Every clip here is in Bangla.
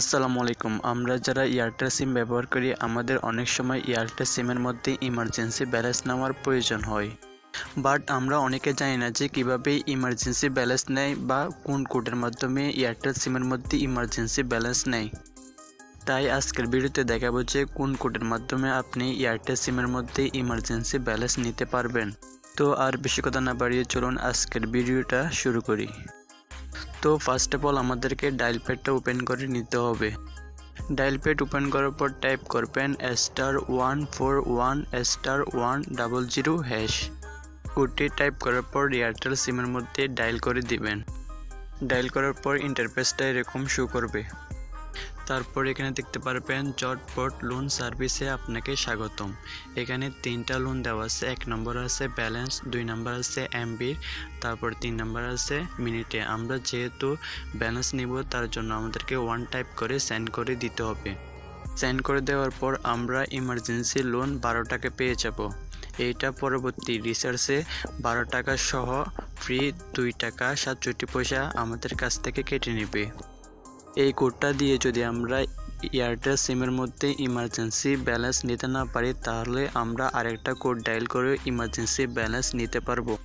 আসসালামু আলাইকুম। আমরা যারা এয়ারটেল সিম ব্যবহার করি, আমাদের অনেক সময় এয়ারটেল সিমের মধ্যে ইমার্জেন্সি ব্যালেন্স নেওয়ার প্রয়োজন হয়। বাট আমরা অনেকে জানি না যে কীভাবে ইমার্জেন্সি ব্যালেন্স নেয় বা কোন কোডের মাধ্যমে এয়ারটেল সিমের মধ্যে ইমার্জেন্সি ব্যালেন্স নেয়। তাই আজকের ভিডিওতে দেখাবো যে কোন কোডের মাধ্যমে আপনি এয়ারটেল সিমের মধ্যে ইমার্জেন্সি ব্যালেন্স নিতে পারবেন। তো আর বেশি কথা না বাড়িয়ে চলুন আজকের ভিডিওটা শুরু করি। তো ফার্স্ট অফ অল আমাদেরকে ডায়াল প্যাডটা ওপেন করে নিতে হবে। ডায়াল প্যাড ওপেন করার পর টাইপ করবেন star one four one star one double zero hash ওটি টাইপ করার পর এয়ারটেল সিমের মধ্যে ডায়াল করে দিবেন। ডায়াল করার পর ইন্টারফেসটা এরকম শো করবে। তারপর এখানে দেখতে পারবেন জটপট লোন সার্ভিসে আপনাকে স্বাগতম। এখানে তিনটা লোন দেওয়া আছে, এক নম্বর আছে ব্যালেন্স দুই নম্বর আছে এমবির তারপর তিন নম্বর আছে মিনিটে আমরা যেহেতু ব্যালেন্স নিব, তার জন্য আমাদেরকে ওয়ান টাইপ করে সেন্ড করে দিতে হবে। সেন্ড করে দেওয়ার পর আমরা ইমার্জেন্সি লোন বারো টাকা পেয়ে যাব। এইটা পরবর্তী রিসার্চে বারো টাকা সহ ফ্রি দুই টাকা সাতষট্টি পয়সা আমাদের কাছ থেকে কেটে নেবে। এই কোডটা দিয়ে যদি আমরা এয়ারটেল সিমের মধ্যে ইমার্জেন্সি ব্যালেন্স নিতে না পারি, তাহলে আমরা আরেকটা কোড ডায়াল করে ইমার্জেন্সি ব্যালেন্স নিতে পারব।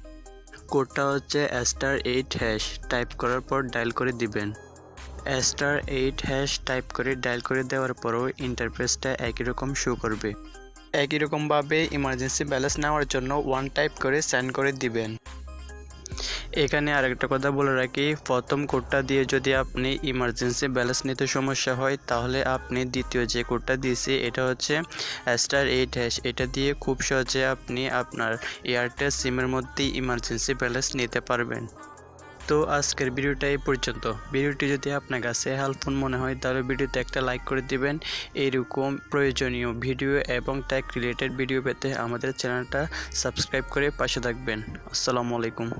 কোডটা হচ্ছে স্টার এইট হ্যাশ টাইপ করার পর ডায়াল করে দিবেন। স্টার এইট হ্যাশ টাইপ করে ডায়াল করে দেওয়ার পরও ইন্টারফেসটা একই রকম শো করবে। একই রকমভাবে ইমার্জেন্সি ব্যালেন্স নেওয়ার জন্য ওয়ান টাইপ করে সেন্ড করে দিবেন। এখানে আরেকটা কথা বলে রাখি। প্রথম কোডটা দিয়ে যদি আপনি ইমার্জেন্সি ব্যালেন্স নিতে সমস্যা হয়, তাহলে আপনি দ্বিতীয় যে কোডটা দিয়েছি, এটা হচ্ছে স্টার এইট হ্যাশ এটা দিয়ে খুব সহজে আপনি আপনার এয়ারটেল সিমের মধ্যে ইমার্জেন্সি ব্যালেন্স নিতে পারবেন। তো আজকের ভিডিওটা এই পর্যন্ত। ভিডিওটি যদি আপনার কাছে হেল্পফুল মনে হয়, তাহলে ভিডিওতে একটা লাইক করে দিবেন। এইরকম প্রয়োজনীয় ভিডিও এবং ট্যাগ রিলেটেড ভিডিও পেতে আমাদের চ্যানেলটা সাবস্ক্রাইব করে পাশে থাকবেন। আসসালামু আলাইকুম।